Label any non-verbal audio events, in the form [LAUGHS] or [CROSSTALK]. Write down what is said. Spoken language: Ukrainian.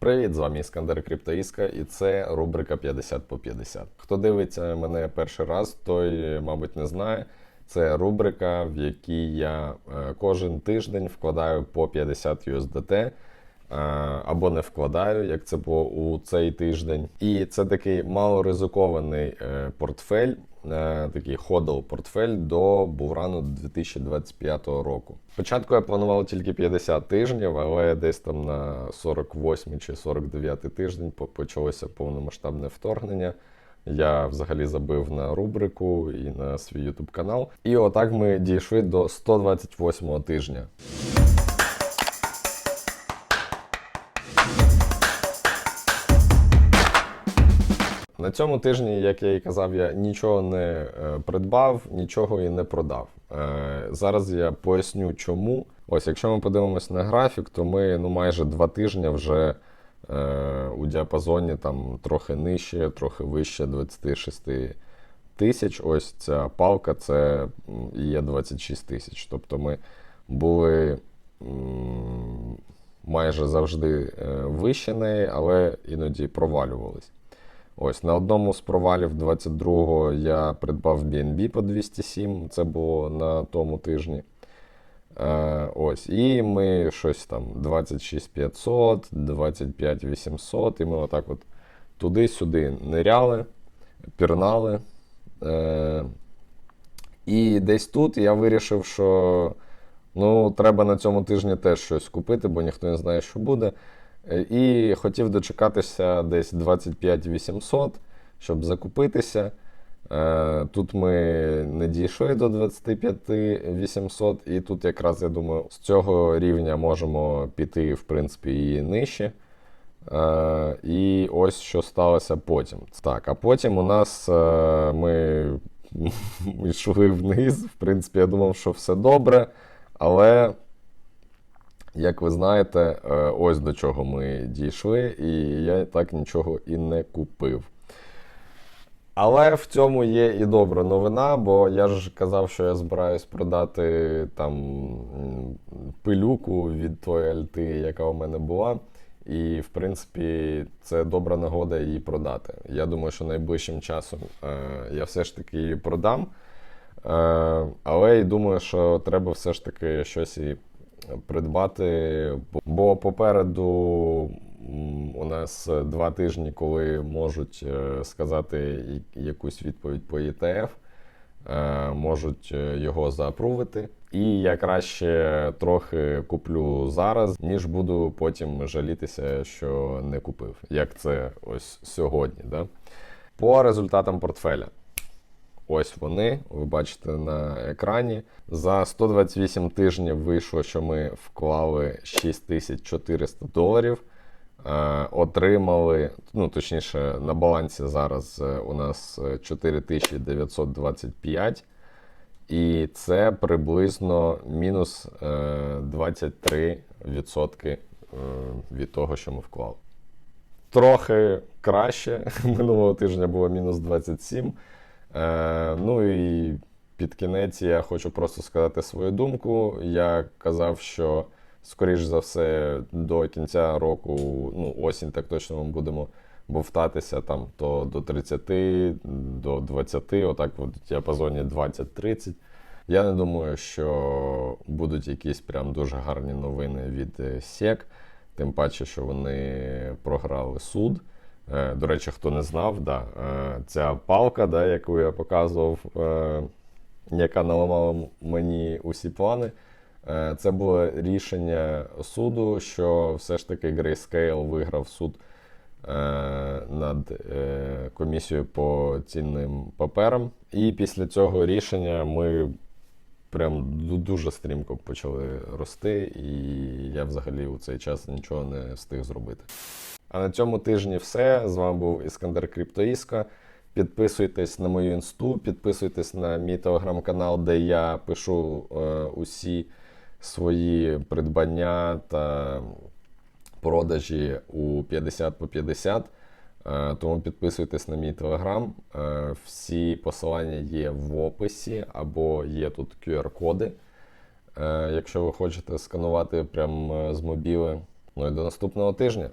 Привіт, з вами Іскандер Криптоїска, і це рубрика 50 по 50. Хто дивиться мене перший раз, той, мабуть, не знає. Це рубрика, в якій я е, кожен тиждень вкладаю по 50 USDT. е, Або не вкладаю, як це було у цей тиждень. І це такий малоризикований е, портфель, такий ходл портфель до буврану 2025 року. Спочатку я планував тільки 50 тижнів, але десь там на 48 чи 49 тиждень почалося повномасштабне вторгнення. Я взагалі забив на рубрику і на свій YouTube канал. І отак ми дійшли до 128 тижня. На цьому тижні, як я і казав, я нічого не е, придбав, нічого і не продав. Е, зараз я поясню, чому. Ось, якщо ми подивимось на графік, то ми ну, майже два тижні вже е, у діапазоні там трохи нижче, трохи вище 26 тисяч. Ось ця палка це є 26 тисяч. Тобто ми були м, майже завжди е, вище неї, але іноді провалювались. Ось на одному з провалів 22-го я придбав BNB по 207, це було на тому тижні. Е, ось, і ми щось там 26500, 25800, і ми отак от туди-сюди ниряли, пірнали. Е, і десь тут я вирішив, що ну, треба на цьому тижні теж щось купити, бо ніхто не знає, що буде. Е, І хотів дочекатися десь 25 800, щоб закупитися. Е, Тут ми не дійшли до 25 800, і тут якраз я думаю, з цього рівня можемо піти, в принципі, і нижче. Е, І ось що сталося потім. Так, а потім у нас [LAUGHS] ми йшли вниз. В принципі, я думав, що все добре, але. Як ви знаєте, е, ось до чого ми дійшли, і я так нічого і не купив. Але в цьому є і добра новина, бо я ж казав, що я збираюсь продати там пилюку від тої альти, яка у мене була. І, в принципі, це добра нагода її продати. Я думаю, що найближчим часом е, я все ж таки її продам. Е, але і думаю, що треба все ж таки щось і придбати. Бо попереду у нас два тижні, коли можуть е, сказати якусь відповідь по ETF, е, можуть е, його заапрувити. І я краще трохи куплю зараз, ніж буду потім жалітися, що не купив, як це ось сьогодні. Да? По результатам портфеля. Ось вони, ви бачите на екрані. За 128 тижнів вийшло, що ми вклали 6400 доларів. Е, отримали, ну точніше, на балансі зараз е, у нас е, 4925. І це приблизно мінус е, 23% е, від того, що ми вклали. Трохи краще. [LAUGHS] Минулого тижня було мінус 27. Е, ну і під кінець я хочу просто сказати свою думку. Я казав, що, скоріш за все, до кінця року, ну, осінь, так точно ми будемо бовтатися там то до 30, до 20, отак в діапазоні 20-30. Я не думаю, що будуть якісь прям дуже гарні новини від е, SEC, тим паче, що вони програли суд. Е, До речі, хто не знав, да, е, ця палка, да, яку я показував, е, яка наламала мені усі плани, це було рішення суду, що все ж таки Grayscale виграв суд над комісією по цінним паперам. І після цього рішення ми прям дуже стрімко почали рости, і я взагалі у цей час нічого не встиг зробити. А на цьому тижні все. З вами був Іскандер Криптоїска. Підписуйтесь на мою інсту, підписуйтесь на мій телеграм-канал, де я пишу е, усі свої придбання та продажі у 50 по 50. Е, Тому підписуйтесь на мій телеграм. Е, Всі посилання є в описі або є тут QR-коди. Е, Якщо ви хочете сканувати прямо з мобіли. Ну і до наступного тижня.